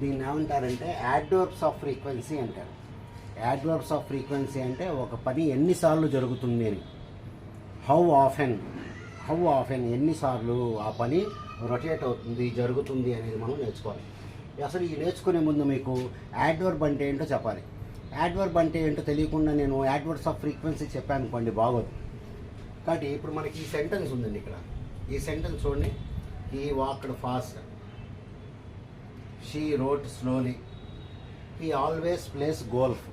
దీన్ని ఏమంటారంటే adverbs of frequency అంటారు. యాడ్వర్బ్స్ ఆఫ్ ఫ్రీక్వెన్సీ అంటే ఒక పని ఎన్నిసార్లు జరుగుతుంది అని. హౌ ఆఫెన్ హౌ ఆఫెన్ ఎన్నిసార్లు ఆ పని రొటేట్ అవుతుంది జరుగుతుంది అనేది మనం నేర్చుకోవాలి. అసలు ఈ నేర్చుకునే ముందు మీకు యాడ్వర్బ్ అంటే ఏంటో చెప్పాలి. యాడ్వర్బ్ అంటే ఏంటో తెలియకుండా నేను యాడ్వర్బ్స్ ఆఫ్ ఫ్రీక్వెన్సీ చెప్పాను అనుకోండి బాగోదు. కాబట్టి ఇప్పుడు మనకి ఈ సెంటెన్స్ ఉందండి ఇక్కడ. ఈ సెంటెన్స్ చూడండి. He walked fast she wrote slowly he always plays golf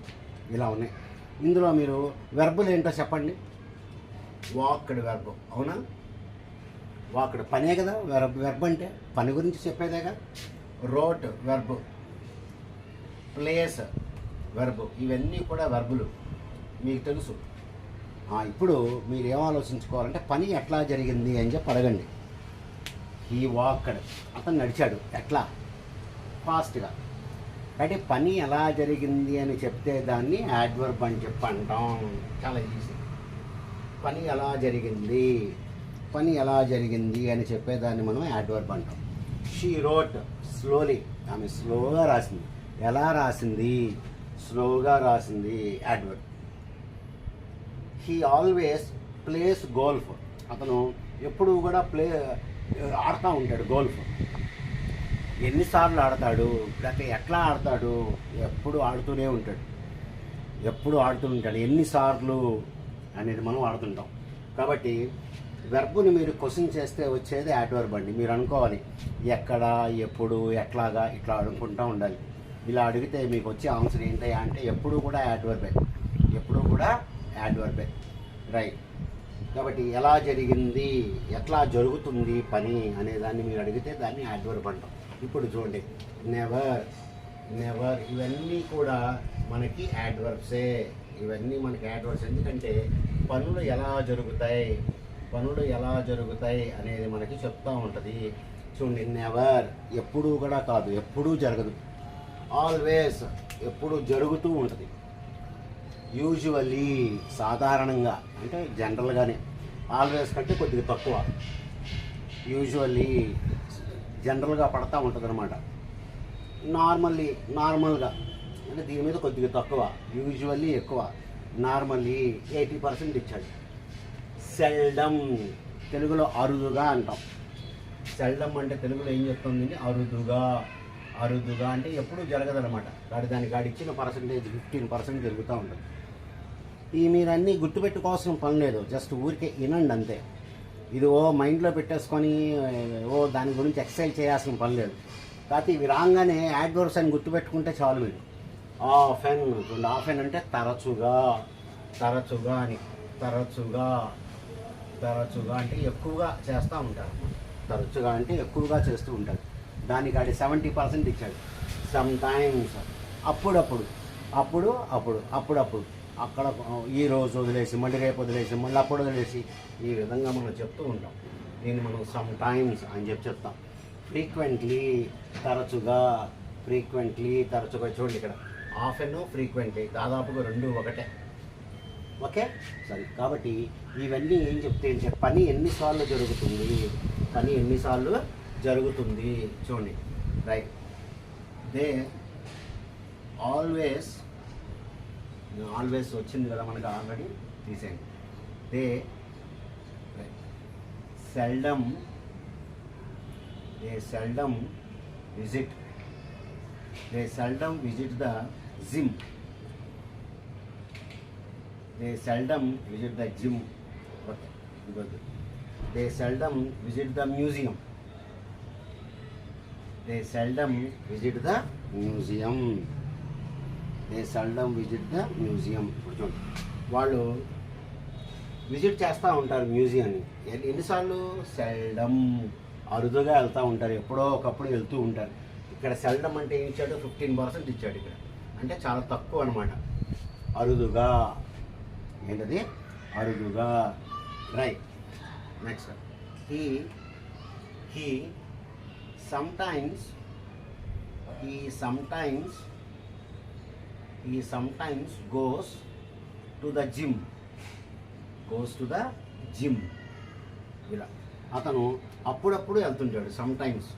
ఇలా ఉన్నాయి. ఇందులో మీరు వెర్బులు ఏంటో చెప్పండి. వాక్డ్ వెర్బ్ అవునా? వాక్డ్ పనే కదా? వెర్బ్ వెర్బ్ అంటే పని గురించి చెప్పేదేగా రోట్ వెర్బ్ ప్లేస్ వెర్బ్ ఇవన్నీ కూడా వెర్బులు మీకు తెలుసు. ఇప్పుడు మీరు ఏం ఆలోచించుకోవాలంటే పని ఎట్లా జరిగింది అని చెప్పి అడగండి. ఈ వాక్డ్ అతను నడిచాడు. ఎట్లా? ఫాస్ట్గా. అంటే పని ఎలా జరిగింది అని చెప్తే దాన్ని యాడ్వర్బ్ అని చెప్పి అంటాం. చాలా ఈజీ. పని ఎలా జరిగింది? పని ఎలా జరిగింది అని చెప్పేదాన్ని మనం యాడ్వర్బ్ అంటాం. షీ రోట్ స్లోలీ ఆమె స్లోగా రాసింది. ఎలా రాసింది? స్లోగా రాసింది adverb. He always plays golf అతను ఎప్పుడు కూడా ప్లే ఆడుతూ ఉంటాడు గోల్ఫ్ ఎన్నిసార్లు ఆడతాడు? లేకపోతే ఎట్లా ఆడతాడు? ఎప్పుడు ఆడుతూనే ఉంటాడు. ఎప్పుడు ఆడుతూ ఉంటాడు. ఎన్నిసార్లు అనేది మనం ఆడుతుంటాం. కాబట్టి వెర్బుని మీరు క్వశ్చన్ చేస్తే వచ్చేది యాడ్వర్బ్ అండి. మీరు అనుకోవాలి ఎక్కడ ఎప్పుడు ఎట్లాగా ఇట్లా అనుకుంటూ ఉండాలి. ఇలా అడిగితే మీకు వచ్చే ఆన్సర్ ఏంటయ్యా అంటే ఎప్పుడు కూడా యాడ్వర్బే ఎప్పుడు కూడా యాడ్వర్బే రైట్ కాబట్టి ఎలా జరిగింది ఎట్లా జరుగుతుంది పని అనే దాన్ని మీరు అడిగితే దాన్ని యాడ్వర్బ్ అంటాం. ఇప్పుడు చూడండి. నెవర్ నెవర్ ఇవన్నీ కూడా మనకి యాడ్వర్బ్సే ఇవన్నీ మనకి యాడ్వర్బ్స్ ఎందుకంటే పనులు ఎలా జరుగుతాయి? పనులు ఎలా జరుగుతాయి అనేది మనకి చెప్తూ ఉంటుంది. చూడండి నెవర్ ఎప్పుడూ కూడా కాదు ఎప్పుడూ జరగదు. ఆల్వేస్ ఎప్పుడు జరుగుతూ ఉంటుంది. యూజువల్లీ సాధారణంగా అంటే జనరల్గానే ఆల్వేస్ కంటే కొద్దిగా తక్కువ. యూజువల్లీ జనరల్గా పడతా ఉంటుంది అనమాట నార్మల్లీ నార్మల్గా అంటే దీని మీద కొద్దిగా తక్కువ యూజువల్లీ ఎక్కువ నార్మల్లీ ఎయిటీ పర్సెంట్ ఇచ్చాడు. సెల్డమ్ తెలుగులో అరుదుగా అంటాం. సెల్డమ్ అంటే తెలుగులో ఏం చెప్తుంది అరుదుగా అరుదుగా అంటే ఎప్పుడూ జరగదనమాట వాడి దానికి వాడు ఇచ్చిన పర్సంటేజ్ ఫిఫ్టీన్ పర్సెంట్ జరుగుతూ ఉంటుంది. ఈ మీరు అన్నీ గుర్తుపెట్టుకోవాల్సిన పని లేదు. జస్ట్ ఊరికే వినండి అంతే. ఇది ఓ మైండ్లో పెట్టేసుకొని ఓ దాని గురించి ఎక్సర్సైజ్ చేయాల్సిన పని లేదు. కాకపోతే ఇవి రాగానే యాడ్వర్స్ అని గుర్తుపెట్టుకుంటే చాలు మీరు. ఎన్ చూడండి ఎన్ అంటే తరచుగా తరచుగా అని తరచుగా తరచుగా అంటే ఎక్కువగా చేస్తూ ఉంటారు. తరచుగా అంటే ఎక్కువగా చేస్తూ ఉంటారు. దానికి ఆడి సెవెంటీ పర్సెంట్ ఇచ్చాడు. సమ్ టైమ్స్ అప్పుడప్పుడు అప్పుడు అప్పుడు అప్పుడప్పుడు. అక్కడ ఈ రోజు వదిలేసి మళ్ళీ రేపు వదిలేసి మళ్ళీ అప్పుడు వదిలేసి ఈ విధంగా మనం చెప్తూ ఉంటాం. దీన్ని మనం సమ్ టైమ్స్ అని చెప్పి చెప్తాం. ఫ్రీక్వెంట్లీ తరచుగా ఫ్రీక్వెంట్లీ తరచుగా చూడండి ఇక్కడ. ఆఫ్ ఎన్ ఫ్రీక్వెంట్లీ దాదాపుగా రెండు ఒకటే. ఓకే? సరే. కాబట్టి ఇవన్నీ ఏం చెప్తే ఏంటి పని ఎన్నిసార్లు జరుగుతుంది? పని ఎన్నిసార్లు జరుగుతుంది? చూడండి. రైట్ దే ఆల్వేస్ ఆల్వేస్ వచ్చింది కదా మనకి ఆల్రెడీ తీసేయండి. They seldom they seldom visit. They seldom visit the gym. They seldom visit the gym. Okay they seldom visit the museum. They seldom visit the museum. They seldom visit the museum. ఇప్పుడు చూడండి వాళ్ళు visit చేస్తూ ఉంటారు మ్యూజియంని ఎన్నిసార్లు seldom అరుదుగా వెళ్తూ ఉంటారు. ఎప్పుడో ఒకప్పుడు వెళ్తూ ఉంటారు. ఇక్కడ సెల్డమ్ అంటే ఏం ఇచ్చాడు? ఫిఫ్టీన్ పర్సెంట్ ఇచ్చాడు ఇక్కడ. అంటే చాలా తక్కువ అనమాట అరుదుగా. ఏంటది? అరుదుగా. Right. Next. He he sometimes he sometimes he sometimes goes to the gym goes to the gym ఇలా. అతను అప్పుడప్పుడు వెళ్తుంటాడు సమ్ టైమ్స్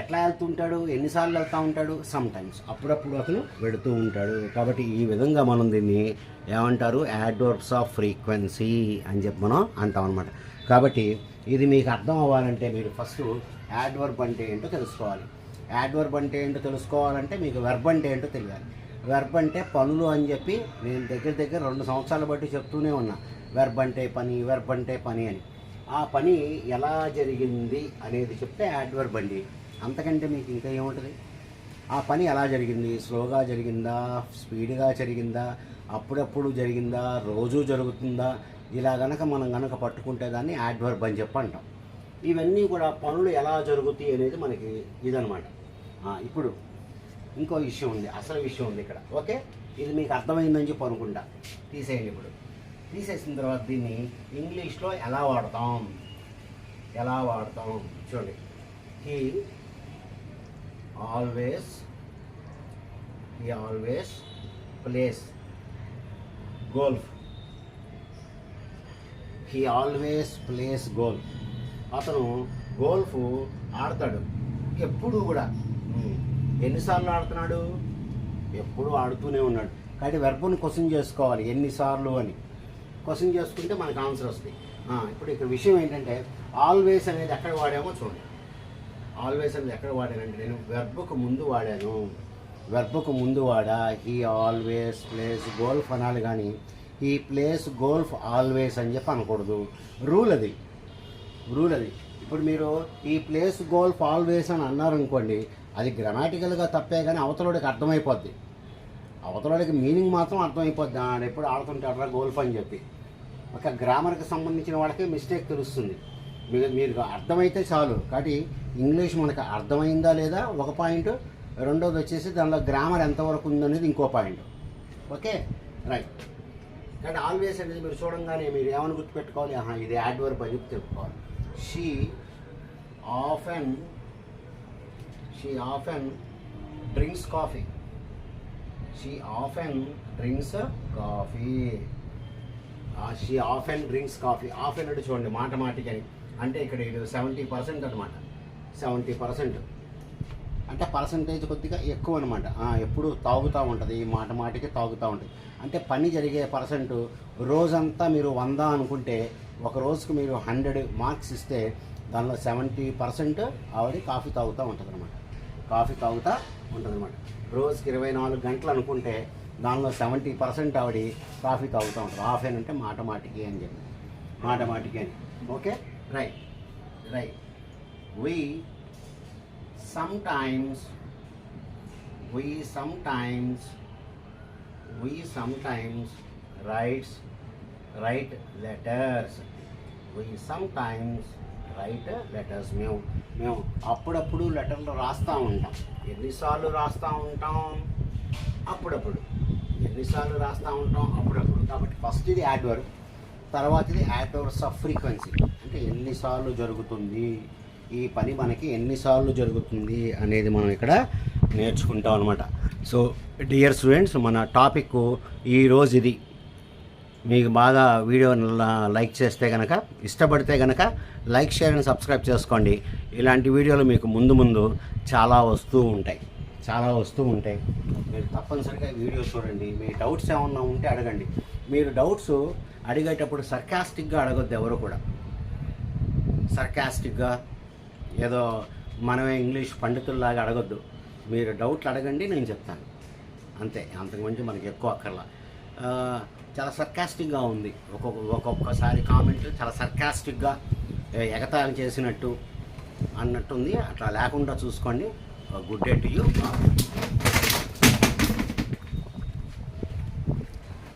ఎట్లా వెళ్తుంటాడు? ఎన్నిసార్లు వెళ్తూ ఉంటాడు? సమ్ టైమ్స్ అప్పుడప్పుడు అతను వెళుతూ ఉంటాడు. కాబట్టి ఈ విధంగా మనం దీన్ని ఏమంటారు? యాడ్వర్బ్స్ ఆఫ్ ఫ్రీక్వెన్సీ అని చెప్పి మనం అంటాం అనమాట కాబట్టి ఇది మీకు అర్థం అవ్వాలంటే మీరు ఫస్ట్ యాడ్వర్బ్ అంటే ఏంటో తెలుసుకోవాలి. యాడ్వర్బ్ అంటే ఏంటో తెలుసుకోవాలంటే మీకు వెర్బ్ అంటే ఏంటో తెలియాలి. వెర్బ్ అంటే పనులు అని చెప్పి నేను దగ్గర దగ్గర రెండు సంవత్సరాల బట్టి చెప్తూనే ఉన్నా. వెర్బ్ అంటే పని వెర్బ్ అంటే పని అని. ఆ పని ఎలా జరిగింది అనేది చెప్తే యాడ్వర్బ్ అండి. అంతకంటే మీకు ఇంకా ఏముంటుంది? ఆ పని ఎలా జరిగింది? స్లోగా జరిగిందా? స్పీడ్గా జరిగిందా? అప్పుడప్పుడు జరిగిందా? రోజు జరుగుతుందా? ఇలా గనక మనం గనక పట్టుకుంటే దాన్ని యాడ్వర్బ్ అని చెప్పి అంటాం ఇవన్నీ కూడా పనులు ఎలా జరుగుతాయి అనేది మనకి ఇదనమాట ఇప్పుడు ఇంకో విషయం ఉంది అసలు విషయం ఉంది ఇక్కడ. ఓకే? ఇది మీకు అర్థమైందని చెప్పి అనుకుంటా. తీసేయండి ఇప్పుడు. తీసేసిన తర్వాత దీన్ని ఇంగ్లీష్లో ఎలా వాడతాం? ఎలా వాడతాం? చూడండి. He always he always plays golf he always plays golf అతను గోల్ఫ్ ఆడతాడు. ఎప్పుడు కూడా. ఎన్నిసార్లు ఆడుతున్నాడు? ఎప్పుడు ఆడుతూనే ఉన్నాడు. కాబట్టి వెర్బుని క్వశ్చన్ చేసుకోవాలి. ఎన్నిసార్లు అని. క్వశ్చన్ చేసుకుంటే మనకు ఆన్సర్ వస్తుంది ఇప్పుడు ఇక్కడ విషయం ఏంటంటే ఆల్వేస్ అనేది ఎక్కడ వాడామో చూడండి. ఆల్వేస్ అనేది ఎక్కడ వాడానంటే నేను వెర్బుకు ముందు వాడాను. వెర్బుకు ముందు వాడా? హీ ఆల్వేస్ ప్లేస్ గోల్ఫ్ అనాలి కానీ ఈ ప్లేస్ గోల్ఫ్ ఆల్వేస్ అని చెప్పి అనకూడదు. రూల్ అది. రూల్ అది. ఇప్పుడు మీరు ఈ ప్లేస్ గోల్ఫ్ ఆల్వేస్ అని అన్నారనుకోండి అది గ్రామాటికల్గా తప్పే కానీ అవతలడికి అర్థమైపోద్ది. అవతలడికి మీనింగ్ మాత్రం అర్థమైపోద్ది. అని ఎప్పుడు ఆడుతుంటాడరా గోల్ఫ్ అని చెప్పి. ఒక గ్రామర్కి సంబంధించిన వాళ్ళకి మిస్టేక్ తెలుస్తుంది. మీరు మీరు అర్థమైతే చాలు. కాబట్టి ఇంగ్లీష్ మనకు అర్థమైందా లేదా ఒక పాయింట్ రెండోది వచ్చేసి దానిలో గ్రామర్ ఎంతవరకు ఉందనేది ఇంకో పాయింట్. ఓకే? రైట్. కానీ ఆల్వేస్ అనేది మీరు చూడంగానే మీరు ఏమని గుర్తుపెట్టుకోవాలి? ఆహా ఇది యాడ్వర్బ్ అని చెప్పుకోవాలి. She often she often drinks coffee she often drinks coffee she often drinks coffee often అంటే చూడండి మాట మాటికని. అంటే ఇక్కడ ఇది సెవెంటీ పర్సెంట్ అనమాట సెవెంటీ పర్సెంట్ అంటే పర్సంటేజ్ కొద్దిగా ఎక్కువ అనమాట ఎప్పుడు తాగుతూ ఉంటుంది. మాట మాటికి తాగుతూ ఉంటుంది. అంటే పని జరిగే పర్సెంట్ రోజంతా మీరు వంద అనుకుంటే ఒక రోజుకి మీరు హండ్రెడ్ మార్క్స్ ఇస్తే దానిలో సెవెంటీ పర్సెంట్ ఆవిడ కాఫీ తాగుతూ ఉంటుంది అనమాట కాఫీ తాగుతూ ఉంటుంది అనమాట రోజుకి ఇరవై నాలుగు గంటలు అనుకుంటే దానిలో సెవెంటీ పర్సెంట్ ఆవిడ కాఫీ తాగుతూ ఉంటుంది. హాఫ్ అని అంటే మాట మాటికి అని చెప్పి. మాట మాటికి అని. Okay? Right. Right. We sometimes we sometimes we sometimes writes write letters. We sometimes write letters మేము మేము అప్పుడప్పుడు లెటర్లు రాస్తూ ఉంటాం. ఎన్నిసార్లు రాస్తూ ఉంటాం? అప్పుడప్పుడు. ఎన్నిసార్లు రాస్తూ ఉంటాం? అప్పుడప్పుడు. కాబట్టి ఫస్ట్ ఇది యాడ్వర్బ్ తర్వాత ఇది యాడ్వర్బ్స్ ఆఫ్ ఫ్రీక్వెన్సీ అంటే ఎన్నిసార్లు జరుగుతుంది? ఈ పని మనకి ఎన్నిసార్లు జరుగుతుంది అనేది మనం ఇక్కడ నేర్చుకుంటాం అనమాట సో డియర్ స్టూడెంట్స్ మన టాపిక్ ఈరోజు ఇది. మీకు బాగా వీడియో లైక్ చేస్తే కనుక ఇష్టపడితే కనుక లైక్ షేర్ అండ్ సబ్స్క్రైబ్ చేసుకోండి. ఇలాంటి వీడియోలు మీకు ముందు ముందు చాలా వస్తూ ఉంటాయి. చాలా వస్తూ ఉంటాయి. మీరు తప్పనిసరిగా వీడియో చూడండి. మీ డౌట్స్ ఏమన్నా ఉంటే అడగండి. మీరు డౌట్స్ అడిగేటప్పుడు సర్కాస్టిక్గా అడగొద్దు ఎవరు కూడా. సర్కాస్టిక్గా ఏదో మనమే ఇంగ్లీష్ పండితుల్లాగా అడగొద్దు. మీరు డౌట్లు అడగండి నేను చెప్తాను. అంతే అంతకుమించి మనకి ఎక్కువ అక్కర్లా. చాలా సర్కాస్టిక్గా ఉంది. ఒక్కొక్క ఒక్కొక్కసారి కామెంట్లు చాలా సర్కాస్టిక్గా ఎగతాళం చేసినట్టు అన్నట్టుంది. అట్లా లేకుండా చూసుకోండి. Good day to you.